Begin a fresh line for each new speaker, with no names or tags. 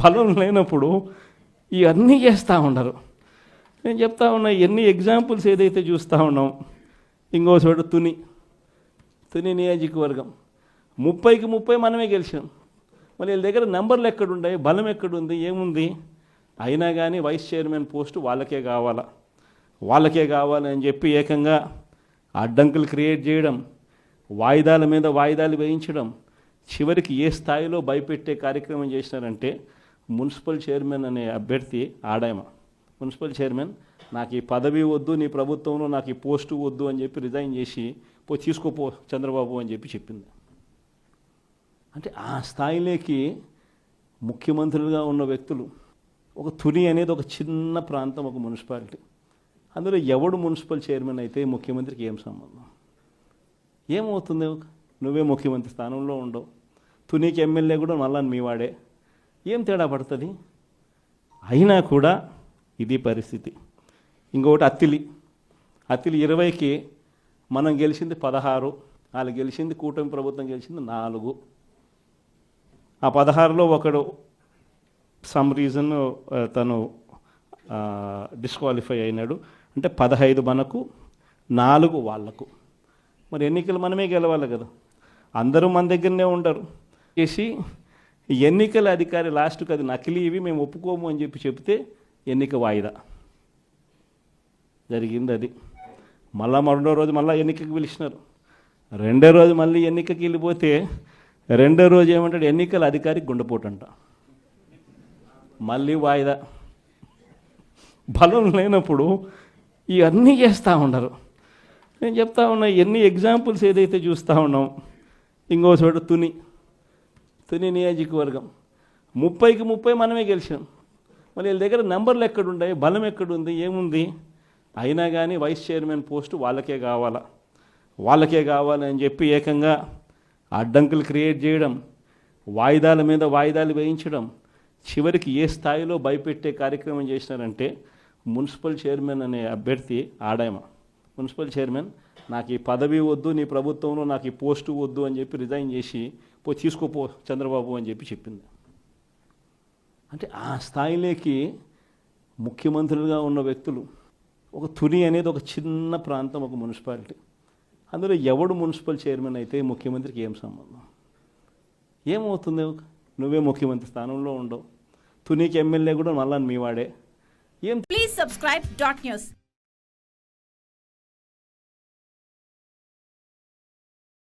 బలం లేనప్పుడు ఇవన్నీ చేస్తూ ఉండరు. నేను చెప్తా ఉన్నా ఎన్ని ఎగ్జాంపుల్స్ ఏదైతే చూస్తూ ఉన్నాం ఇంకో చోట తుని తుని నియోజకవర్గం. ముప్పైకి ముప్పై మనమే గెలిచినాం మరి వీళ్ళ దగ్గర నెంబర్లు ఎక్కడున్నాయి బలం ఎక్కడుంది ఏముంది? అయినా కానీ వైస్ చైర్మన్ పోస్టు వాళ్ళకే కావాలా? వాళ్ళకే కావాలని చెప్పి ఏకంగా అడ్డంకులు క్రియేట్ చేయడం వాయిదాల మీద వాయిదాలు వేయించడం చివరికి ఏ స్థాయిలో భయపెట్టే కార్యక్రమం చేసినారంటే మున్సిపల్ చైర్మన్ అనే అభ్యర్థి ఆడాయమ మున్సిపల్ చైర్మన్ నాకు ఈ పదవి వద్దు నీ ప్రభుత్వంలో నాకు ఈ పోస్టు వద్దు అని చెప్పి రిజైన్ చేసి పో తీసుకోపో చంద్రబాబు అని చెప్పి చెప్పింది. అంటే ఆ స్థాయిలోకి ముఖ్యమంత్రులుగా ఉన్న వ్యక్తులు ఒక తుని అనేది ఒక చిన్న ప్రాంతం ఒక మున్సిపాలిటీ. అందులో ఎవడు మున్సిపల్ చైర్మన్ అయితే ముఖ్యమంత్రికి ఏం సంబంధం? ఏమవుతుంది? నువ్వే ముఖ్యమంత్రి స్థానంలో ఉండవు. తునికి ఎమ్మెల్యే కూడా మళ్ళా మీ వాడే. ఏం తేడా పడుతుంది? అయినా కూడా ఇది పరిస్థితి. ఇంకొకటి అత్తిలి. అత్తిలి ఇరవైకి మనం గెలిచింది పదహారు వాళ్ళు గెలిచింది కూటమి ప్రభుత్వం గెలిచింది నాలుగు. ఆ పదహారులో ఒకడు సమ్ రీజన్ తను డిస్క్వాలిఫై అయినాడు. అంటే పదహైదు మనకు నాలుగు వాళ్ళకు మరి ఎన్నికలు మనమే గెలవాలి కదా. అందరూ మన దగ్గరనే ఉండరు. చేసి ఎన్నికల అధికారి లాస్ట్కి అది నకిలీ ఇవి మేము ఒప్పుకోము అని చెప్పి చెప్తే ఎన్నిక వాయిదా. జరిగింది అది మళ్ళా మరో రోజు మళ్ళీ ఎన్నికకి పిలిచినారు. రెండో రోజు మళ్ళీ ఎన్నికకి వెళ్ళిపోతే రెండో రోజు ఏమంటాడు? ఎన్నికల అధికారి గుండెపోటు అంట మళ్ళీ వాయిదా. బలం లేనప్పుడు ఇవన్నీ చేస్తూ ఉండరు. నేను చెప్తా ఉన్నా ఎన్ని ఎగ్జాంపుల్స్ ఏదైతే చూస్తూ ఉన్నాం ఇంకో చోట తుని. తుని నియోజకవర్గం. ముప్పైకి ముప్పై మనమే గెలిచినాం. మరి వీళ్ళ దగ్గర నెంబర్లు ఎక్కడున్నాయి బలం ఎక్కడుంది ఏముంది? అయినా కానీ వైస్ చైర్మన్ పోస్టు వాళ్ళకే కావాలా? వాళ్ళకే కావాలని చెప్పి ఏకంగా అడ్డంకులు క్రియేట్ చేయడం వాయిదాల మీద వాయిదాలు వేయించడం చివరికి ఏ స్థాయిలో భయపెట్టే కార్యక్రమం చేసినారంటే మున్సిపల్ చైర్మన్ అనే అభ్యర్థి ఆడాయమ. మున్సిపల్ చైర్మన్ నాకు ఈ పదవి వద్దు నీ ప్రభుత్వంలో నాకు ఈ పోస్టు వద్దు అని చెప్పి రిజైన్ చేసి పో తీసుకోపో చంద్రబాబు అని చెప్పి చెప్పింది. అంటే ఆ స్థాయిలోకి ముఖ్యమంత్రులుగా ఉన్న వ్యక్తులు ఒక తుని అనేది ఒక చిన్న ప్రాంతం ఒక మున్సిపాలిటీ. అందులో ఎవడు మున్సిపల్ చైర్మన్ అయితే ముఖ్యమంత్రికి ఏం సంబంధం? ఏమవుతుంది? నువ్వే ముఖ్యమంత్రి స్థానంలో ఉండవు. తునికి ఎమ్మెల్యే కూడా మళ్ళా మీ వాడే. ఏం
ప్లీజ్ సబ్స్క్రైబ్ డాట్ న్యూస్